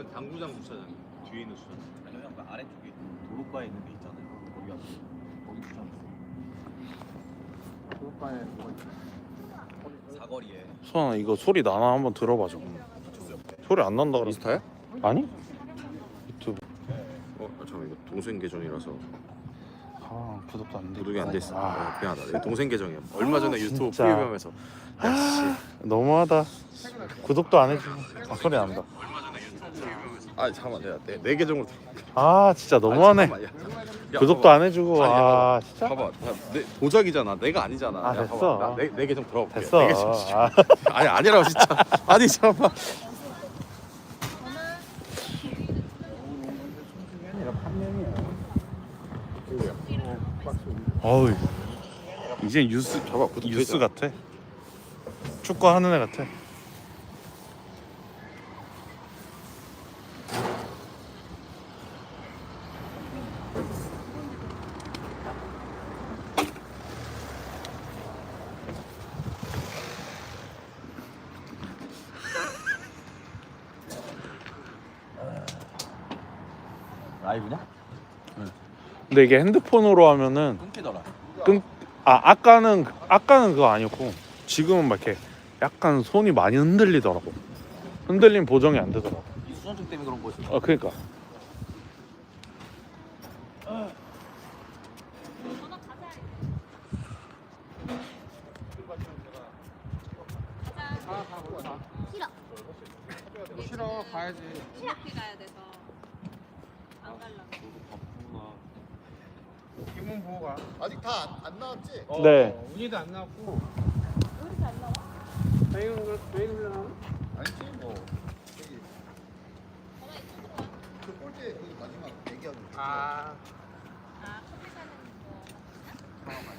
주차장은 당구장 주차장 뒤에 있는 주차장 아니면 약간 아래쪽에 도로가에 있는 데 있잖아요. 거기 앞에 거기 추천했어. 도로가에 뭐가 있어? 사거리에 수아나 이거 소리 나나 한번 들어봐 좀. 소리 안 난다 그랬어. 인스타야? 아니? 유튜브. 어 잠깐 이거 동생 계정이라서 아 구독도 안 돼. 구독이 안 돼 있어 아, 어, 미안하다 이거 동생 계정이야 얼마 전에 유튜브 진짜. 프리뷰하면서 야씨 너무하다. 구독도 안 해주고. 아 소리 난다. 아 잠깐만 내가 내, 내 계정으로 들어 아 진짜 너무하네. 아, 잠깐만, 야. 야, 구독도 봐봐. 안 해주고. 아니, 야, 아 진짜? 봐봐 야, 내 도작이잖아 내가 아니잖아 아, 야, 됐어. 봐봐. 나 내, 내 계정 들어볼게 됐어. 내 계정 진짜. 아, 아니 아니라고 진짜 아니 잠깐만 어우 이제 뉴스 봐봐 구독 뉴스 되잖아. 같아. 축구 하는 애 같아. 라이브냐? 근데 이게 핸드폰으로 하면은 끊기더라. 끈. 아 아까는 아까는 그거 아니었고 지금은 막 이렇게 약간 손이 많이 흔들리더라고. 흔들림 보정이 안 되더라고. 이 수전증 때문에 그런 거지. 아 그러니까. 싫어. 가야지. 이렇게 가야 돼서 안 갈라. 기분 보고 가. 아직 다 안 나왔지? 어, 네. 운이도 안 나왔고. 왜 이렇게 안 나와? 베인 흘러나오나? 아니지 뭐. 저기 그 꼴대 그 마지막 얘기하고. 아. 아 커피 사는 거.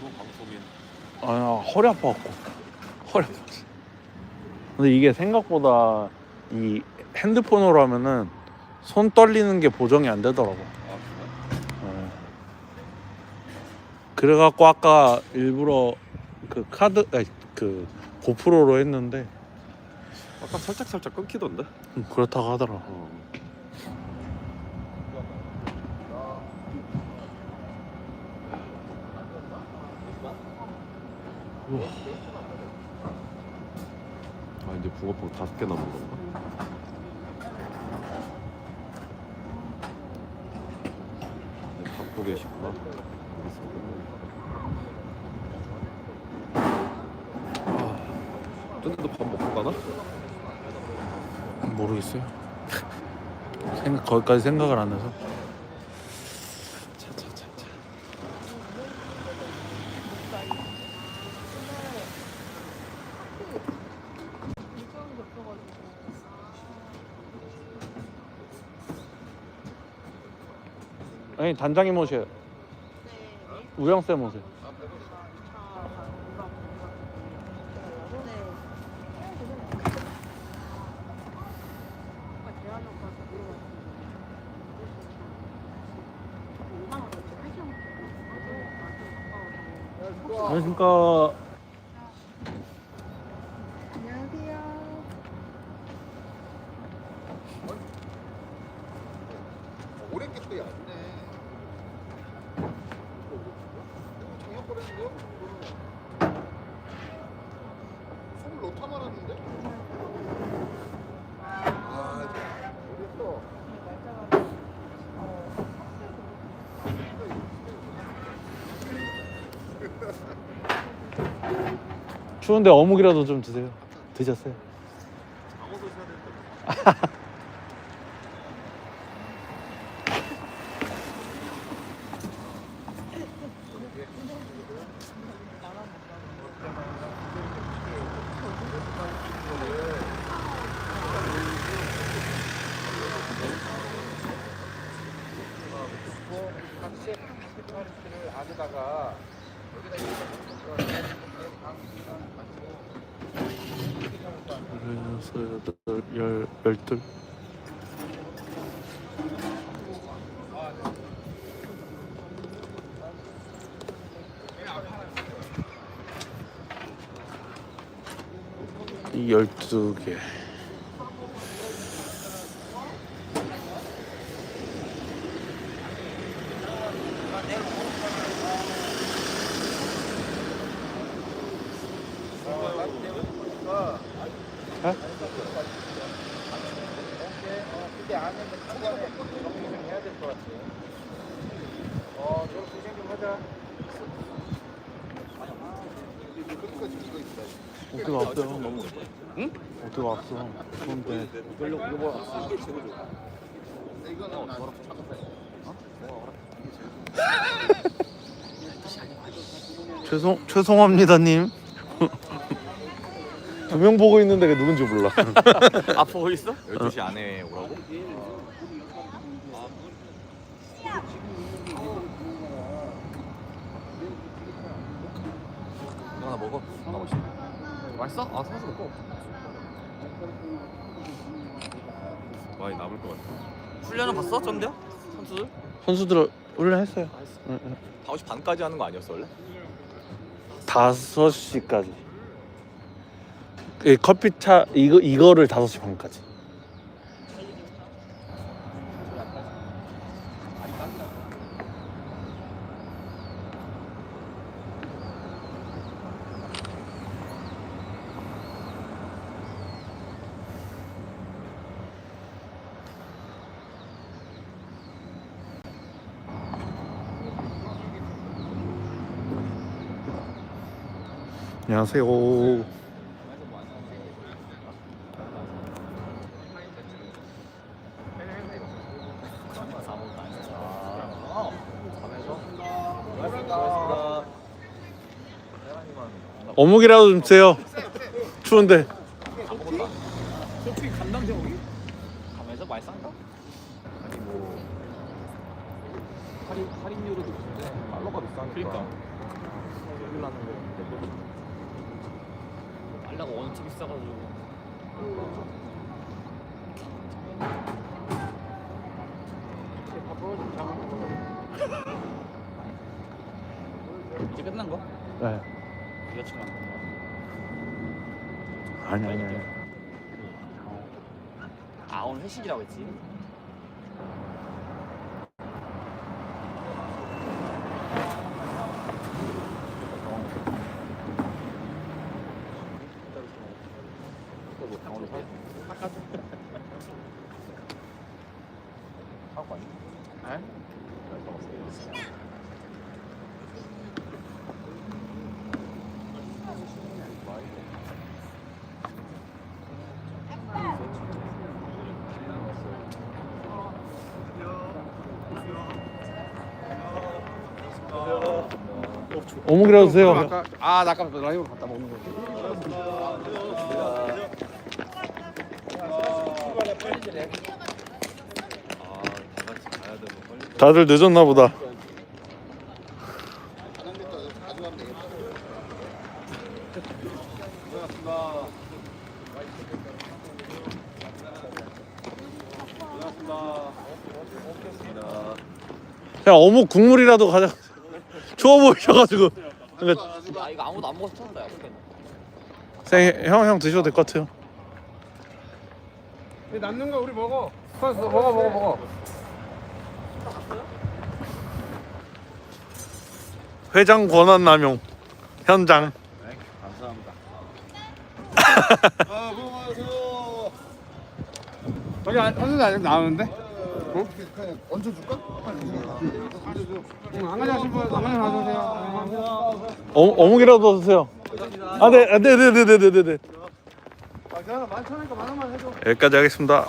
그거 방송인. 아 허리 아파갖고 허리 아파. 근데 이게 생각보다 이 핸드폰으로 하면은 손 떨리는 게 보정이 안 되더라고. 아 그래? 네. 그래갖고 아까 일부러 그 카드 아니, 그 고프로로 했는데 아까 살짝 살짝 끊기던데 음, 그렇다고 하더라. 어. 아 이제 붕어빵 다섯 개 남은 건가? 네, 갖고 계시구나. 아, 쫀득도 밥 먹고 가나? 모르겠어요. 생각 거기까지 생각을 안 해서. 차차차차. 아니 단장님 오세요. 우영 쌤 오세요. 안녕하십니까. 오래 깼더니 안 돼. 정혁 거랬는데요? 놓다 말았는데? 아, 모르겠어. 추운데 어묵이라도 좀 드세요. 드셨어요? 를 안에다 가 여기다 이렇게 방 여섯 여덟 열 열둘. 이 열두 개 그게 안에는 초반에 정리를 해야 될 것 같아. 어, 저 고생 좀 하자. 끝까지 이거 있다. 어떻게 왔어요? 응? 어떻게 왔어? 그런데 이거는 나 차가 죄송 죄송합니다님. 두 명 보고 있는데 그 누군지 몰라. 아 보고 있어? 12시 안에 오라고? 이거 하나 먹어 하나 맛있어 맛있어? 아 사서 먹어 많이 남을 것 같아 훈련은 봤어? 쩐대요? 선수들? 선수들 훈련했어요. 응, 응. 5시 반까지 하는 거 아니었어 원래? 5시까지. 이 커피차 이거 이거를 5시 반까지. 안녕하세요. 어묵이라도 좀 주세요. 추운데. 솔직히 감당 제목이? 가면서 많이 싼가? 아니 뭐 할인 비싸니까 그러니까 여기라는 거 달러가 워낙 비싸가지고 이제 끝난 거? 네. 여자친구 아니 아니 아니. 아 오늘 회식이라고 했지? 어묵이라도 주세요. 아까 아, 나 아까 라이브로 갔다 먹는 거. 다들 늦었나 보다. 그냥 어묵 국물이라도 가자. 추워 보이셔가지고. 그러니까 아 이거 아무도 안 먹어서 처음이다. 형형 드셔도 될 것 같아요. 남는 거 우리 먹어. 먹어 먹어 먹어 먹어. 회장 권한 남용 현장. 아, 고마워요. 저기 안- 선수들 아직 나오는데? 그냥 얹어줄까? 응, 안 가져가신 분, 안 가져가세요. 어, 어묵이라도 드세요. 아, 네, 아, 네, 네, 네, 네, 네, 네, 네. 아, 그냥 만천원이니까 만 원만 해줘. 여기까지 하겠습니다.